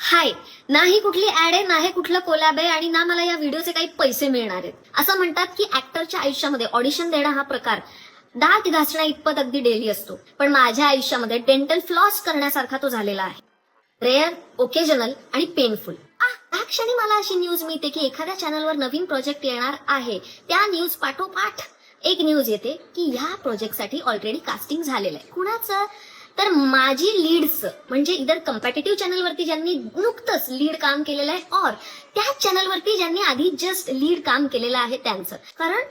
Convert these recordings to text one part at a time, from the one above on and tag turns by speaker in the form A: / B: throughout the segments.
A: हाय नाही कुठली ऍड आहे नाही कुठलं कोलॅब आहे आणि ना मला या व्हिडिओचे काही पैसे मिळणार आहेत. असं म्हणतात की ऍक्टरच्या आयुष्यामध्ये ऑडिशन देणं हा प्रकार दात घासण्या इतपत अगदी डेली असतो. पण माझ्या आयुष्यामध्ये डेंटल फ्लॉस करण्यासारखा तो झालेला आहे. रेअर ओकेजनल आणि पेनफुल त्या क्षणी मला अशी न्यूज मिळते की एखाद्या चॅनलवर नवीन प्रोजेक्ट येणार आहे. त्या न्यूज पाठोपाठ एक न्यूज येते की ह्या प्रोजेक्टसाठी ऑलरेडी कास्टिंग झालेलं आहे. कुणाचं तर माझी लीड्स म्हणजे इतर कम्पॅटेटिव्ह चॅनलवरती ज्यांनी नुकतंच लीड काम केलेलं आहे और त्याच चॅनलवरती ज्यांनी आधी जस्ट लीड काम केलेलं आहे त्यांचं. कारण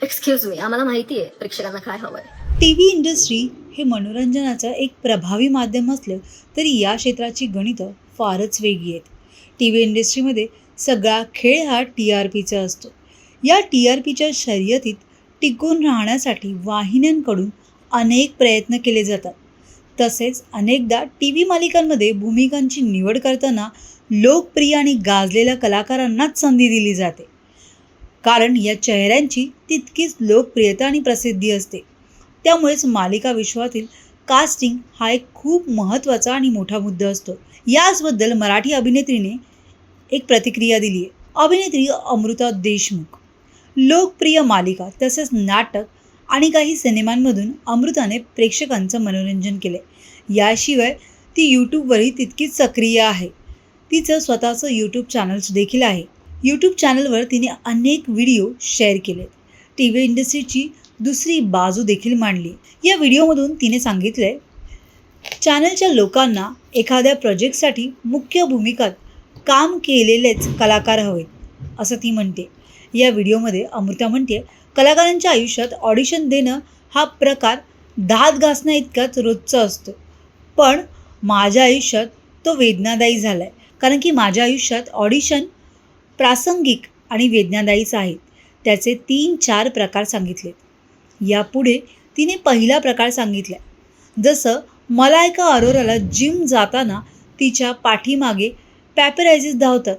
A: एक्सक्यूज मी आम्हाला माहिती आहे प्रेक्षकांना काय हवंय.
B: टी व्ही इंडस्ट्री हे मनोरंजनाचं एक प्रभावी माध्यम असलं तरी या क्षेत्राची गणितं फारच वेगळी आहेत. टी व्ही इंडस्ट्रीमध्ये सगळा खेळ हा टी आर पीचा असतो. या टी आर पीच्या शर्यतीत टिकून राहण्यासाठी वाहिन्यांकडून अनेक प्रयत्न केले जातात. तसेच अनेकदा टी व्ही मालिकांमध्ये भूमिकांची निवड करताना लोकप्रिय आणि गाजलेल्या कलाकारांनाच संधी दिली जाते. कारण या चेहऱ्यांची तितकीच लोकप्रियता आणि प्रसिद्धी असते. त्यामुळेच मालिका विश्वातील कास्टिंग हा एक खूप महत्त्वाचा आणि मोठा मुद्दा असतो. याचबद्दल मराठी अभिनेत्रीने एक प्रतिक्रिया दिली आहे अभिनेत्री अमृता देशमुख. लोकप्रिय मालिका तसेच नाटक आणि काही सिनेमांमधून अमृताने प्रेक्षकांचं मनोरंजन केले याशिवाय ती यूट्यूबवरही तितकीच सक्रिय आहे. तिचं स्वतःचं यूट्यूब चॅनल्स देखील आहे. यूट्यूब चॅनलवर तिने अनेक व्हिडिओ शेअर केलेत. टी व्ही इंडस्ट्रीची दुसरी बाजू देखील मांडली. या व्हिडिओमधून तिने सांगितले चॅनलच्या लोकांना एखाद्या प्रोजेक्टसाठी मुख्य भूमिकात काम केलेलेच कलाकार हवेत असं ती म्हणते. या व्हिडिओमध्ये अमृता म्हणते कलाकारांच्या आयुष्यात ऑडिशन देणं हा प्रकार दात घासण्या इतकाच रोजचा असतो. पण माझ्या आयुष्यात तो वेदनादायी झाला आहे कारण की माझ्या आयुष्यात ऑडिशन प्रासंगिक आणि वेदनादायीच आहेत. त्याचे तीन चार प्रकार सांगितले यापुढे तिने पहिला प्रकार सांगितला जसं मला एका अरोराला जिम जाताना तिच्या पाठीमागे पॅपरायझिस धावतात.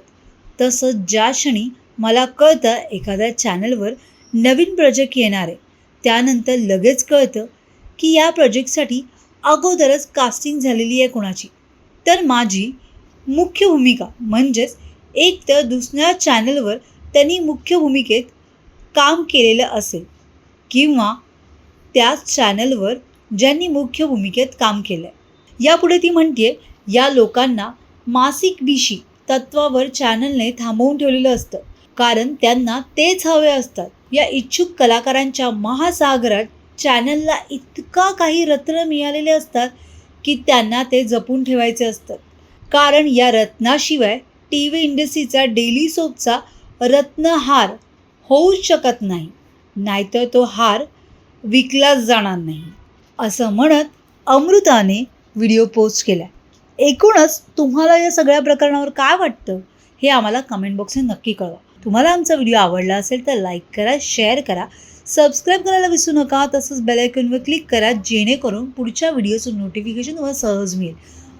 B: तसं ज्या क्षणी मला कळतं एखाद्या चॅनलवर नवीन प्रोजेक्ट येणार आहे. त्यानंतर लगेच कळतं की या प्रोजेक्टसाठी अगोदरच कास्टिंग झालेली आहे कोणाची. तर माझी मुख्य भूमिका म्हणजेच एक तर दुसऱ्या चॅनलवर त्यांनी मुख्य भूमिकेत काम केलेलं असेल किंवा त्याच चॅनलवर ज्यांनी मुख्य भूमिकेत काम केलं आहे यापुढे ती म्हणते या लोकांना मासिक बीशी तत्वावर चॅनलने थांबवून ठेवलेलं असतं. कारण त्यांना तेच हवे असतात. या इच्छुक कलाकारांच्या महासागरात चॅनलला इतका काही रत्न मिळालेले असतात की त्यांना ते जपून ठेवायचे असतात. कारण या रत्नाशिवाय टी व्ही इंडस्ट्रीचा डेली सोपचा रत्नहार होऊच शकत नाही. नाहीतर तो हार विकलाच जाणार नाही. असं म्हणत अमृताने व्हिडिओ पोस्ट केला. एकूणच तुम्हाला या सगळ्या प्रकरणावर काय वाटतं हे आम्हाला कमेंट बॉक्सने नक्की कळवा. तुम्हाला आमचा व्हिडिओ आवडला असेल तर लाईक करा शेअर करा. सबस्क्राईब करायला विसरू नका तसंच बेलायकनवर क्लिक करा जेणेकरून पुढच्या व्हिडिओचं नोटिफिकेशन तुम्हाला सहज मिळेल.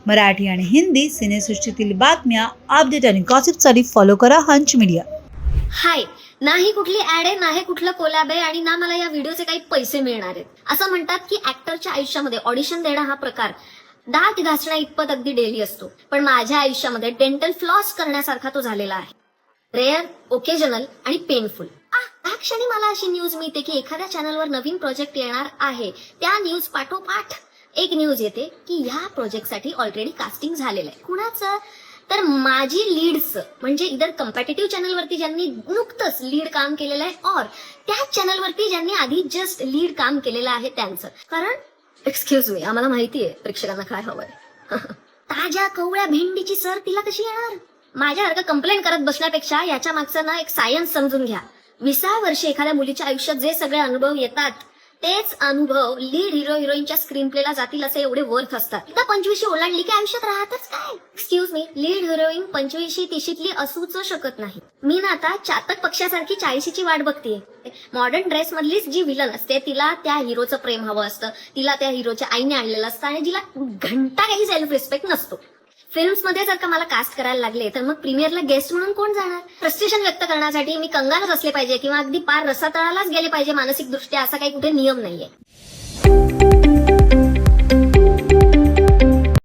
B: मराठी आणि हिंदी सिनेसृष्टीतील बातम्या अपडेट आणि गॉसिपसाठी फॉलो करा हंच मीडिया
A: हाय नाही कुठली ऍड आहे नाही कुठलं कोलॅब आहे आणि ना मला या व्हिडिओचे काही पैसे मिळणार आहेत. असं म्हणतात की ऍक्टरच्या आयुष्यामध्ये ऑडिशन देणं हा प्रकार दात घासण्या इतपत अगदी डेली असतो. पण माझ्या आयुष्यामध्ये डेंटल फ्लॉस करण्यासारखा तो झालेला आहे. रेअर ओकेजनल आणि पेनफुल त्या क्षणी मला अशी न्यूज मिळते की एखाद्या चॅनलवर नवीन प्रोजेक्ट येणार आहे. त्या न्यूज पाठोपाठ एक न्यूज येते की ह्या प्रोजेक्टसाठी ऑलरेडी कास्टिंग झालेलं आहे. कुणाचं? तर माझी लीड्स म्हणजे इतर कम्पॅटेटिव्ह चॅनलवरती ज्यांनी नुकतंच लीड काम केलेलं आहे और त्याच चॅनलवरती ज्यांनी आधी जस्ट लीड काम केलेलं आहे त्यांचं. कारण एक्सक्यूज मी आम्हाला माहिती आहे प्रेक्षकांना काय हवंय. ताज्या कवळ्या भेंडीची सर तिला कशी येणार? माझ्यासारखं कंप्लेंट करत बसण्यापेक्षा याच्या मागचं ना एक सायन्स समजून घ्या. विसा वर्षी एखाद्या मुलीच्या आयुष्यात जे सगळे अनुभव येतात तेच अनुभव लीड हिरो हिरोईनच्या स्क्रीन प्लेला जातील असे एवढे वर्थ असतात. एकदा पंचवीशी ओलांडली की आयुष्यात राहतच काय? एक्सक्यूज मी लीड हिरोईन पंचवीशी तिशीतली असूच शकत नाही. मी ना आता चातक पक्षासारखी चाळीशीची वाट बघतीये. मॉडर्न ड्रेस मधलीच जी विलन असते तिला त्या हिरोचं प्रेम हवं असतं. तिला त्या हिरोच्या आईने आणलेलं असतं आणि जिला घंटा काही सेल्फ रिस्पेक्ट नसतो. फिल्म्समध्ये जर का मला कास्ट करायला लागले तर मग प्रीमियरला गेस्ट म्हणून कोण जाणार? फ्रस्ट्रेशन व्यक्त करण्यासाठी मी कंगालच असले पाहिजे किंवा अगदी पार रसातळालाच गेले पाहिजे मानसिक दृष्ट्या असा काही कुठे नियम नाहीये.